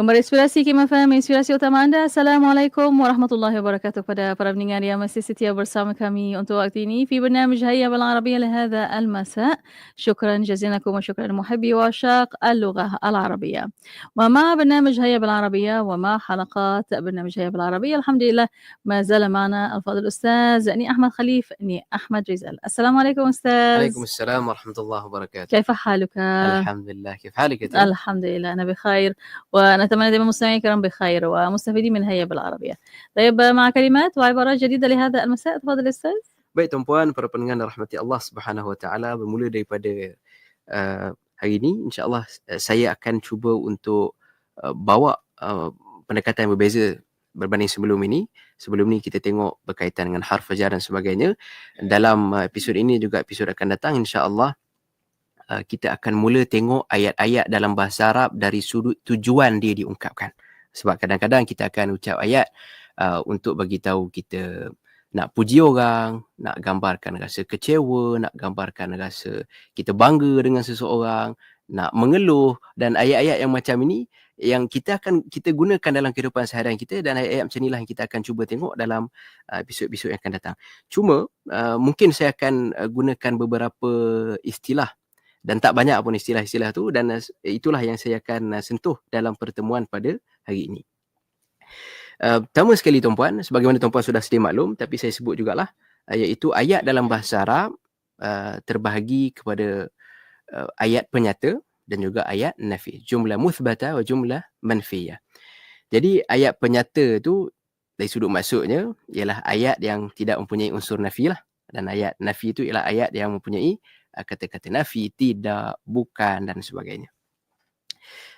Kembali inspirasi Kim FM, inspirasi utama anda. Assalamualaikum warahmatullahi wabarakatuh kepada para pendengar yang masih setia bersama kami untuk waktu ini. في برنامج هيا بالعربية لهذا المساء. شكرا جزيلا لكم وشكرا محبي وعشاق اللغة العربية. ومع برنامج هيا بالعربية ومع حلقات برنامج هيا بالعربية الحمد لله ما زال معنا الفاضل الأستاذ أني أحمد خليف أني أحمد رزال. السلام عليكم أستاذ. عليكم السلام ورحمة الله وبركاته كيف حالك؟ الحمد لله كيف حالك؟ الحمد لله أنا بخير ونتمنى دائما مستمعي الكرام بخير ومستفيدين من هيا بالعربية. طيب مع كلمات وعبارات جديدة لهذا المساء تفضل أستاذ. Baik tuan-puan, para pendengar dan rahmati Allah Subhanahu Wa Taala, bermula daripada uh, hari ini, insya-Allah uh, saya akan cuba untuk uh, bawa uh, pendekatan yang berbeza berbanding sebelum ini. Sebelum ni kita tengok berkaitan dengan harf fajar dan sebagainya. Dalam uh, episod ini juga episod akan datang insya-Allah uh, kita akan mula tengok ayat-ayat dalam bahasa Arab dari sudut tujuan dia diungkapkan. Sebab kadang-kadang kita akan ucap ayat uh, untuk bagi tahu kita nak puji orang, nak gambarkan rasa kecewa, nak gambarkan rasa kita bangga dengan seseorang, nak mengeluh dan ayat-ayat yang macam ini yang kita akan kita gunakan dalam kehidupan seharian kita dan ayat-ayat macam inilah yang kita akan cuba tengok dalam uh, episod-episod yang akan datang. Cuma uh, mungkin saya akan uh, gunakan beberapa istilah dan tak banyak pun istilah-istilah tu dan uh, itulah yang saya akan uh, sentuh dalam pertemuan pada hari ini. Uh, pertama sekali tuan-puan, sebagaimana tuan-puan sudah sedia maklum, tapi saya sebut jugalah, uh, iaitu ayat dalam bahasa Arab uh, terbahagi kepada uh, ayat penyata dan juga ayat nafi. Jumlah muthbata wa jumlah manfiyah. Jadi ayat penyata tu dari sudut maksudnya ialah ayat yang tidak mempunyai unsur nafi lah. Dan ayat nafi itu ialah ayat yang mempunyai uh, kata-kata nafi, tidak, bukan dan sebagainya.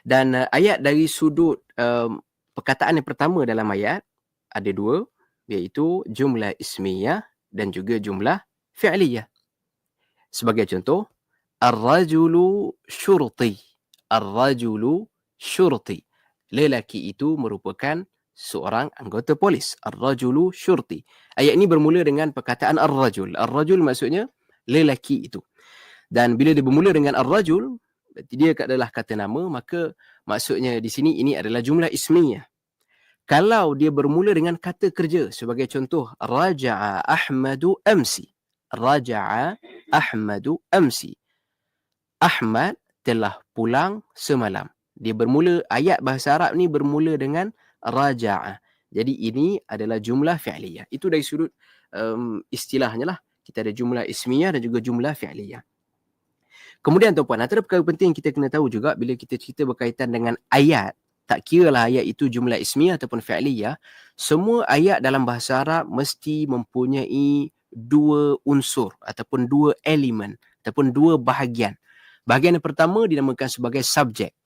Dan uh, ayat dari sudut um, perkataan yang pertama dalam ayat ada dua iaitu jumlah ismiyah dan juga jumlah fi'liyah. Sebagai contoh, ar-rajulu syurti. Ar-rajulu syurti. Lelaki itu merupakan seorang anggota polis. Ar-rajulu syurti. Ayat ini bermula dengan perkataan ar-rajul. Ar-rajul maksudnya lelaki itu. Dan bila dia bermula dengan ar-rajul, dia adalah kata nama, maka maksudnya di sini ini adalah jumlah ismiyah. Kalau dia bermula dengan kata kerja sebagai contoh raja'a Ahmadu amsi. Raja'a Ahmadu amsi. Ahmad telah pulang semalam. Dia bermula ayat bahasa Arab ni bermula dengan raja'a. Jadi ini adalah jumlah fi'liyah. Itu dari sudut um, istilahnya lah. Kita ada jumlah ismiyah dan juga jumlah fi'liyah. Kemudian tuan-puan, antara perkara penting yang kita kena tahu juga bila kita cerita berkaitan dengan ayat, tak kira lah ayat itu jumlah ismiyah ataupun fi'liyah, semua ayat dalam bahasa Arab mesti mempunyai dua unsur ataupun dua elemen ataupun dua bahagian. Bahagian yang pertama dinamakan sebagai subjek.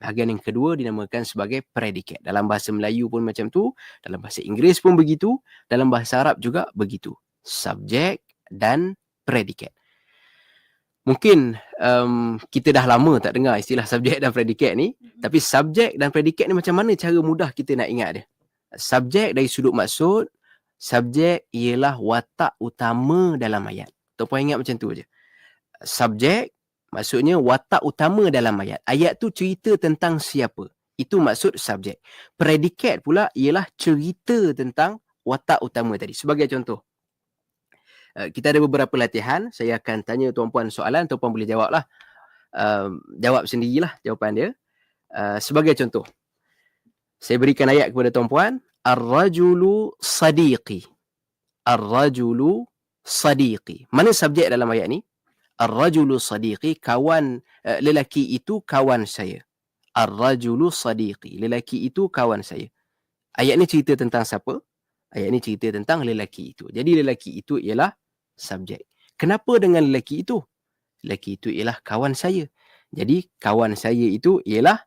Bahagian yang kedua dinamakan sebagai predikat. Dalam bahasa Melayu pun macam tu, dalam bahasa Inggeris pun begitu, dalam bahasa Arab juga begitu. Subjek dan predikat mungkin um, kita dah lama tak dengar istilah subjek dan predikat ni mm-hmm. tapi subjek dan predikat ni macam mana cara mudah kita nak ingat dia subjek dari sudut maksud subjek ialah watak utama dalam ayat tuan ingat macam tu aja subjek maksudnya watak utama dalam ayat ayat tu cerita tentang siapa itu maksud subjek predikat pula ialah cerita tentang watak utama tadi sebagai contoh Eh, kita ada beberapa latihan. Saya akan tanya tuan-puan soalan. Tuan-puan boleh jawab lah. Uh, jawab sendirilah jawapan dia. Uh, sebagai contoh. Saya berikan ayat kepada tuan-puan. Ar-rajulu sadiqi. Ar-rajulu sadiqi. Mana subjek dalam ayat ni? Ar-rajulu sadiqi. Kawan, uh, lelaki itu kawan saya. Ar-rajulu sadiqi. Lelaki itu kawan saya. Ayat ni cerita tentang siapa? Ayat ni cerita tentang lelaki itu. Jadi lelaki itu ialah subjek. Kenapa dengan lelaki itu? Lelaki itu ialah kawan saya. Jadi kawan saya itu ialah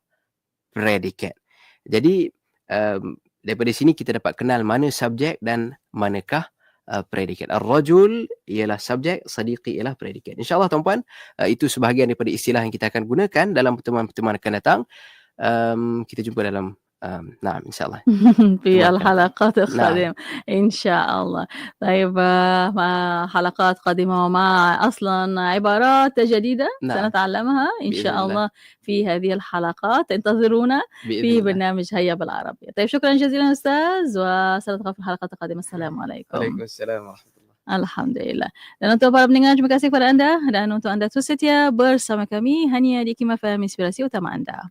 predikat. Jadi um, daripada sini kita dapat kenal mana subjek dan manakah uh, predikat. Ar-rajul ialah subjek, sadiqi ialah predikat. InsyaAllah tuan-puan, uh, itu sebahagian daripada istilah yang kita akan gunakan dalam pertemuan-pertemuan akan datang. Um, kita jumpa dalam نعم إن شاء الله. في. الحلقات نعم. القادمة إن شاء الله. طيب آه، مع حلقات قادمة ومع أصلا عبارات جديدة نعم. سنتعلمها إن بإذن شاء الله. الله في هذه الحلقات. انتظرونا في برنامج هيا بالعربية. طيب شكرا جزيلا أستاذ وسنلتقي في الحلقات القادمة. السلام عليكم. عليكم السلام ورحمة الله. Alhamdulillah. Dan untuk para pendengar, terima kasih kepada anda. Dan untuk anda terus setia bersama kami, hanya di Kimak FM Inspirasi Utama Anda.